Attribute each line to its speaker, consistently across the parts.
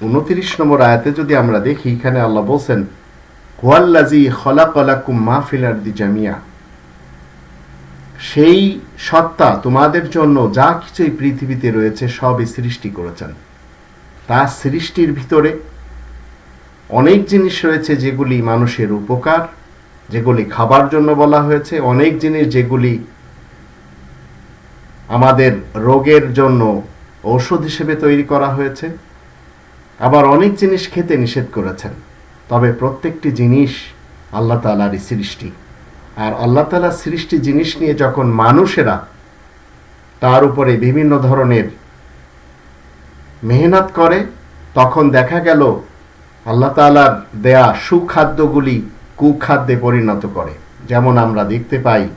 Speaker 1: উনত্রিশ নম্বর আয়াতে যদি আমরা দেখি, এখানে আল্লাহ বলছেন হুয়াল্লাজি খলাকলাকুম মাহফিলার দি জামিয়া। সেই সত্তা তোমাদের জন্য যা কিছু পৃথিবীতে রয়েছে, সবই সৃষ্টি করেছেন। তার সৃষ্টির ভিতরে অনেক জিনিস রয়েছে যেগুলি মানুষের উপকার, যেগুলি খাবার জন্য বলা হয়েছে, অনেক জিনিস যেগুলি আমাদের রোগের জন্য ঔষধ হিসেবে তৈরি করা হয়েছে। আবার অনেক জিনিস খেতে নিষেধ করেছেন, তবে প্রত্যেকটি জিনিস আল্লাহ তালারই সৃষ্টি। আর আল্লাহ তালার সৃষ্টি জিনিস নিয়ে যখন মানুষেরা তার উপরে বিভিন্ন ধরনের মেহনত করে, তখন দেখা গেল আল্লাহ তালার দেয়া সুখাদ্যগুলি কুখাদ্যে পরিণত করে। যেমন আমরা দেখতে পাই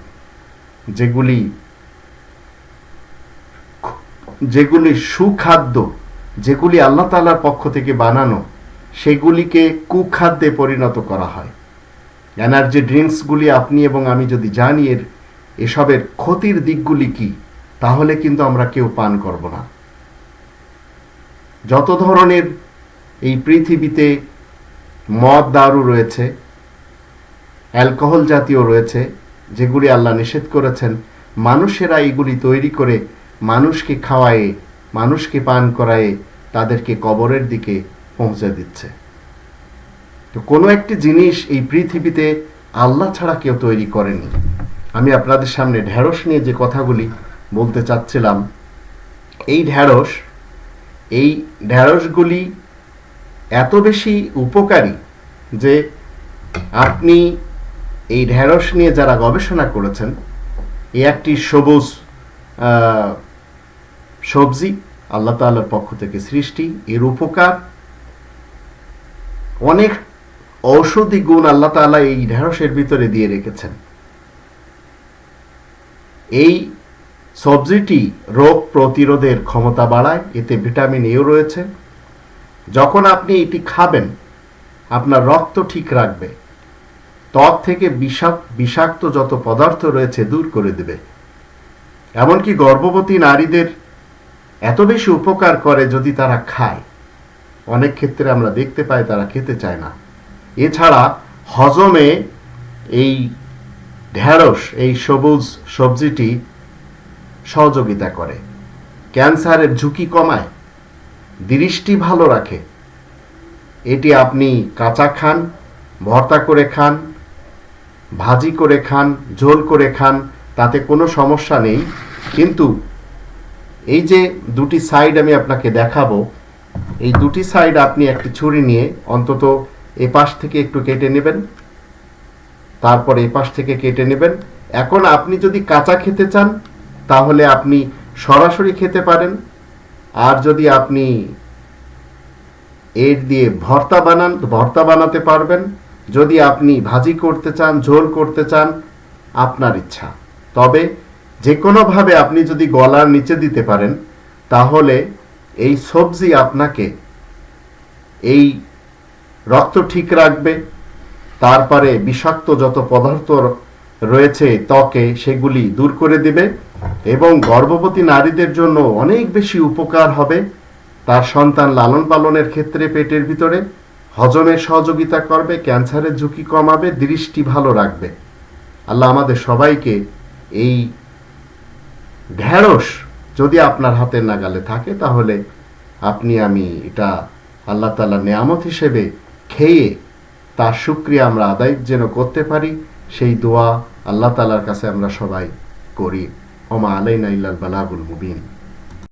Speaker 1: যেগুলি যেগুলি সুখাদ্য যেগুলি আল্লাহ তালার পক্ষ থেকে বানানো, সেগুলিকে কুখাদ্যে পরিণত করা হয়। এনার্জি ড্রিঙ্কসগুলি আপনি এবং আমি যদি জানি এর এসবের ক্ষতির দিকগুলি কি, তাহলে কিন্তু আমরা কেউ পান করব না। যত ধরনের এই পৃথিবীতে মদ, দারু রয়েছে, অ্যালকোহল জাতীয় রয়েছে, যেগুলি আল্লাহ নিষেধ করেছেন, মানুষেরা এগুলি তৈরি করে মানুষকে খাওয়ায়ে, মানুষকে পান করায়ে তাদেরকে কবরের দিকে পৌঁছে দিচ্ছে। তো কোনো একটি জিনিস এই পৃথিবীতে আল্লাহ ছাড়া কেউ তৈরি করেনি। আমি আপনাদের সামনে ঢ্যাঁড়স নিয়ে যে কথাগুলি বলতে চাচ্ছিলাম, এই ঢ্যাঁড়স এই ঢ্যাঁড়সগুলি এত বেশি উপকারী যে আপনি এই ঢ্যাঁড়স নিয়ে যারা গবেষণা করেছেন এ একটি সবুজ সবজি আল্লাহ তাল্লার পক্ষ থেকে সৃষ্টি, এর উপকার। অনেক ঔষধি গুণ আল্লাহ তালা এই ঢেঁড়সের ভিতরে দিয়ে রেখেছেন। এই সবজিটি রোগ প্রতিরোধের ক্ষমতা বাড়ায়, এতে ভিটামিন এও রয়েছে। যখন আপনি এটি খাবেন, আপনার রক্ত ঠিক রাখবে। ত্বক থেকে বিষাক্ত বিষাক্ত যত পদার্থ রয়েছে দূর করে দেবে। এমনকি গর্ভবতী নারীদের এত বেশি উপকার করে যদি তারা খায়। অনেক ক্ষেত্রে আমরা দেখতে পাই তারা খেতে চায় না। এছাড়া হজমে এই ঢ্যাঁড়স এই সবুজ সবজিটি সহযোগিতা করে। ক্যান্সারের ঝুঁকি কমায়, দৃষ্টি ভালো রাখে। এটি আপনি কাঁচা খান, ভর্তা করে খান, ভাজি করে খান, ঝোল করে খান, তাতে কোনো সমস্যা নেই। কিন্তু এই যে দুটি সাইড আমি আপনাকে দেখাবো, এই দুটি সাইড আপনি একটি ছুরি নিয়ে অন্তত এ পাশ থেকে একটু কেটে নেবেন, তারপর এ পাশ থেকে কেটে নেবেন। এখন আপনি যদি কাঁচা খেতে চান, তাহলে আপনি সরাসরি খেতে পারেন। আর যদি আপনি এর দিয়ে ভর্তা বানান ভর্তা বানাতে পারবেন। যদি আপনি ভাজি করতে চান, ঝোল করতে চান, আপনার ইচ্ছা। তবে যে কোনোভাবে আপনি যদি গলার নিচে দিতে পারেন, তাহলে এই সবজি আপনাকে এই রক্ত ঠিক রাখবে, তারপরে বিষাক্ত যত পদার্থ রয়েছে ত্বকে, সেগুলি দূর করে দিবে এবং গর্ভবতী নারীদের জন্য অনেক বেশি উপকার হবে। তার সন্তান লালন পালনের ক্ষেত্রে পেটের ভিতরে হজমের সহযোগিতা করবে, ক্যান্সারের ঝুঁকি কমাবে, দৃষ্টি ভালো রাখবে। আল্লাহ আমাদের সবাইকে এই ঢ্যাঁড়স যদি আপনার হাতের নাগালে থাকে, তাহলে আপনি আমি এটা আল্লাহ তালা নেয়ামত হিসেবে খেয়ে তার সুক্রিয়া আমরা আদায় যেন করতে পারি, সেই দোয়া আল্লাহ তালার কাছে আমরা সবাই করি। ওমা আলাইনা ইল্লাল বালাগুল মুবিন।